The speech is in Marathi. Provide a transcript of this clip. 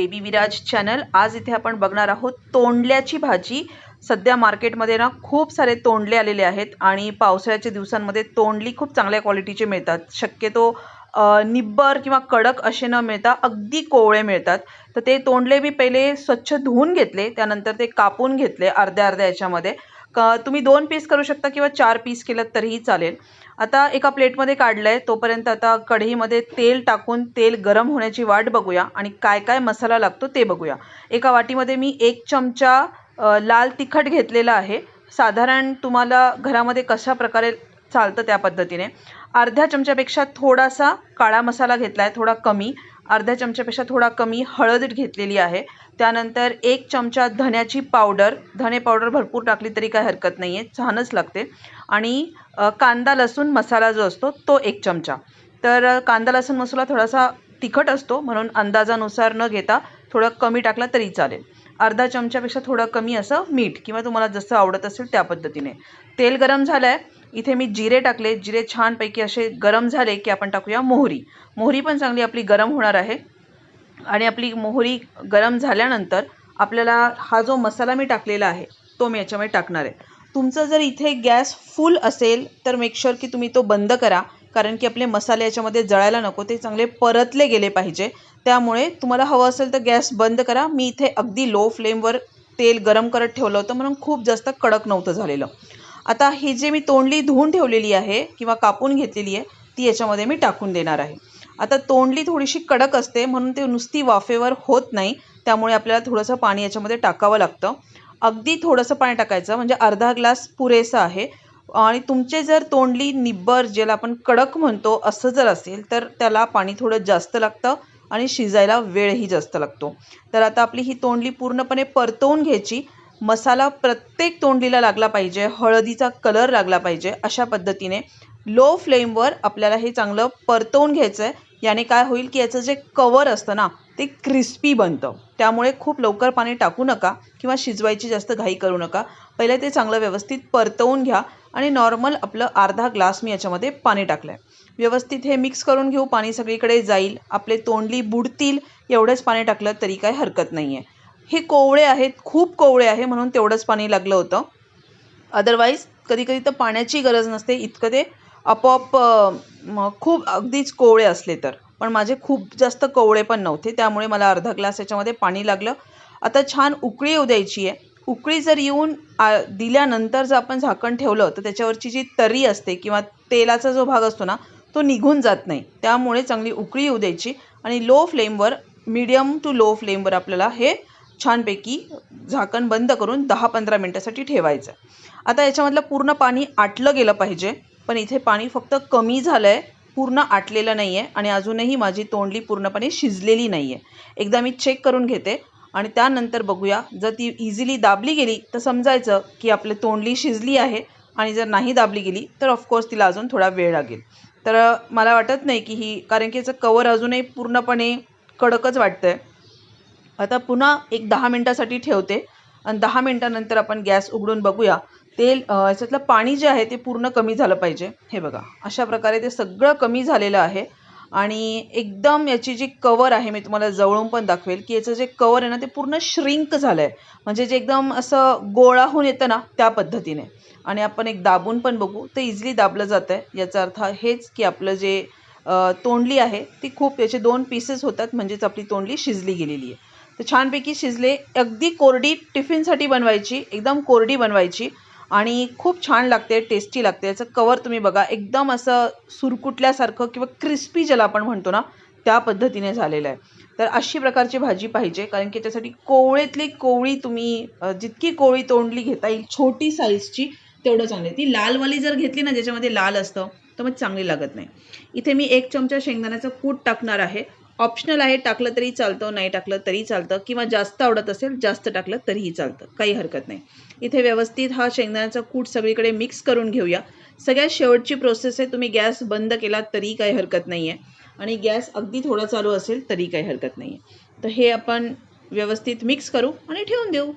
Baby Viraj channel. आज इथे आपण बघणार आहोत तोंडल्याची भाजी. सध्या मार्केटमध्ये ना खूप सारे तोंडले आलेले आहेत आणि पावसाळ्याच्या दिवसांमध्ये तोंडली खूप चांगल्या क्वालिटीचे मिळतात. शक्यतो निब्बर किंवा कडक असे न मिळता अगदी कोवळे मिळतात. तर ते तोंडले मी पहिले स्वच्छ धुवून घेतले त्यानंतर ते कापून घेतले अर्ध्या अर्ध्या याच्यामध्ये. का तुम्ही दोन पीस करू शकता किंवा चार पीस केलं तरीही चालेल. आता एका प्लेटमध्ये काढलं आहे तोपर्यंत आता कढईमध्ये तेल टाकून तेल गरम होण्याची वाट बघूया आणि काय काय मसाला लागतो ते बघूया. एका वाटीमध्ये मी एक चमचा लाल तिखट घेतलेला आहे. साधारण तुम्हाला घरामध्ये कशा प्रकारे चालतं त्या पद्धतीने. अर्ध्या चमच्यापेक्षा थोडासा काळा मसाला घेतला आहे थोडा कमी. अर्ध्या चमच्यापेक्षा थोडा कमी हळद घेतलेली आहे. त्यानंतर एक चमचा धण्याची पावडर. धणे पावडर भरपूर टाकली तरी काही हरकत नाही आहे छानच लागते. आणि कांदा लसूण मसाला जो असतो तो एक चमचा. तर कांदा लसूण मसाला थोडासा तिखट असतो म्हणून अंदाजानुसार न घेता थोडं कमी टाकला तरी चालेल. अर्धा चमच्यापेक्षा थोडं कमी असं मीठ किंवा तुम्हाला जसं आवडत असेल त्या पद्धतीने. तेल गरम झालं आहे इथे मी जिरे टाकले. जिरे छानपैकी असे गरम झाले की आपण टाकूया मोहरी. मोहरी पण चांगली आपली गरम होणार आहे. आणि आपली मोहरी गरम झाल्यानंतर आपल्याला हा जो मसाला मी टाकलेला आहे तो मी याच्यामध्ये टाकणार आहे. तुमचं जर इथे गॅस फुल असेल तर मेकशुअर की तुम्ही तो बंद करा. कारण की आपले मसाले याच्यामध्ये जळायला नको ते चांगले परतले गेले पाहिजे. त्यामुळे तुम्हाला हवं असेल तर गॅस बंद करा. मी इथे अगदी लो फ्लेमवर तेल गरम करत ठेवलं होतं म्हणून खूप जास्त कडक नव्हतं झालेलं. आता ही जी मी तोंडली धुवून ठेवलेली आहे किंवा कापून घेतलेली आहे ती याच्यामध्ये मी टाकून देणार आहे. आता तोंडली थोडीशी कडक असते म्हणून ते नुसती वाफेवर होत नाही त्यामुळे आपल्याला थोडंसं पाणी याच्यामध्ये टाकावं लागतं. अगदी थोडंसं पाणी टाकायचं म्हणजे अर्धा ग्लास पुरेसा आहे. आणि तुमचे जर तोंडली निब्बर ज्याला आपण कडक म्हणतो असं जर असेल तर त्याला पाणी थोडं जास्त लागतं आणि शिजायला वेळही जास्त लागतो. तर आता आपली ही तोंडली पूर्णपणे परतवून घ्यायची मसाला प्रत्येक तोंडलीला लागला पाहिजे हळदीचा कलर लागला पाहिजे अशा पद्धतीने लो फ्लेमवर आपल्याला हे चांगलं परतवून घ्यायचं आहे याने काय होईल की याचं जे कवर असतं ना ते क्रिस्पी बनतं. त्यामुळे खूप लवकर पाणी टाकू नका किंवा शिजवायची जास्त घाई करू नका. पहिले ते चांगलं व्यवस्थित परतवून घ्या आणि नॉर्मल आपलं अर्धा ग्लास मी याच्यामध्ये पाणी टाकलं आहे व्यवस्थित हे मिक्स करून घेऊ पाणी सगळीकडे जाईल. आपले तोंडली बुडतील एवढंच पाणी टाकलं तरी काही हरकत नाही आहे हे कोवळे आहेत खूप कोवळे आहे म्हणून तेवढंच पाणी लागलं होतं. अदरवाईज कधी कधी तर पाण्याची गरज नसते. इतकं ते आपोआप खूप अगदीच कोवळे असले तर. पण माझे खूप जास्त कोवळे पण नव्हते. त्यामुळे मला अर्धा ग्लास याच्यामध्ये पाणी लागलं. आता छान उकळी येऊ द्यायची आहे. उकळी जर येऊन आ, दिल्यानंतर जर आपण झाकण ठेवलं तर त्याच्यावरची जी तरी असते किंवा तेलाचा जो भाग असतो ना तो निघून जात नाही. त्यामुळे चांगली उकळी येऊ द्यायची. आणि लो फ्लेमवर मीडियम टू लो फ्लेमवर आपल्याला हे छानपैकी झाकण बंद करून दहा पंधरा मिनटासाठी ठेवायचं. आता याच्यामधलं पूर्ण पाणी आटलं गेलं पाहिजे पण इथे पाणी फक्त कमी झालं आहे पूर्ण आटलेलं नाही आहे आणि अजूनही माझी तोंडली पूर्णपणे शिजलेली नाही आहे एकदा मी चेक करून घेते आणि त्यानंतर बघूया जर ती इझिली दाबली गेली तर समजायचं की आपली तोंडली शिजली आहे आणि जर नाही दाबली गेली तर ऑफकोर्स तिला अजून थोडा वेळ लागेल. तर मला वाटत नाही की ही कारण की याचं कवर अजूनही पूर्णपणे कडकच वाटतं आहे आता पुन्हा एक दहा मिनटासाठी ठेवते. आणि दहा मिनटानंतर आपण गॅस उघडून बघूया. तेल याच्यातलं पाणी जे आहे ते पूर्ण कमी झालं पाहिजे. हे बघा अशा प्रकारे ते सगळं कमी झालेलं आहे. आणि एकदम याची जी कवर आहे मी तुम्हाला जवळून पण दाखवेल की याचं जे कवर आहे ना ते पूर्ण श्रिंक झालं आहे म्हणजे जे एकदम असं गोळाहून येतं ना त्या पद्धतीने. आणि आपण एक दाबून पण बघू ते इझिली दाबलं जातं आहे याचा अर्थ हेच की आपलं जे तोंडली आहे ती खूप याचे दोन पीसेस होतात म्हणजेच आपली तोंडली शिजली गेलेली आहे. तर छानपैकी शिजले. अगदी कोरडी टिफिनसाठी बनवायची एकदम कोरडी बनवायची आणि खूप छान लागते टेस्टी लागते. याचं कवर तुम्ही बघा. एकदम असं सुरकुटल्यासारखं किंवा क्रिस्पी ज्याला आपण म्हणतो ना त्या पद्धतीने झालेलं आहे. तर अशी प्रकारची भाजी पाहिजे कारण की त्यासाठी कोवळीतली कोवळी तुम्ही जितकी कोवळी तोंडली घेता येईल छोटी साईजची तेवढं चांगली ती लालवाली जर घेतली ना ज्याच्यामध्ये लाल असतं तर मग चांगली लागत नाही. इथे मी एक चमचा शेंगदाण्याचं कूट टाकणार आहे. ऑप्शनल आहे टाकलं तरी चालतं नाही टाकलं तरी चालतं किंवा जास्त आवडत असेल जास्त टाकलं तरीही चालतं काही हरकत नाही. इथे व्यवस्थित हा शेंगदाण्याचा कूट सगळीकडे मिक्स करून घेऊया. सगळ्यात शेवटची प्रोसेस आहे तुम्ही गॅस बंद केला तरी काही हरकत नाही आहे आणि गॅस अगदी थोडा चालू असेल तरी काही हरकत नाही आहे तर हे आपण व्यवस्थित मिक्स करू आणि ठेवून देऊ.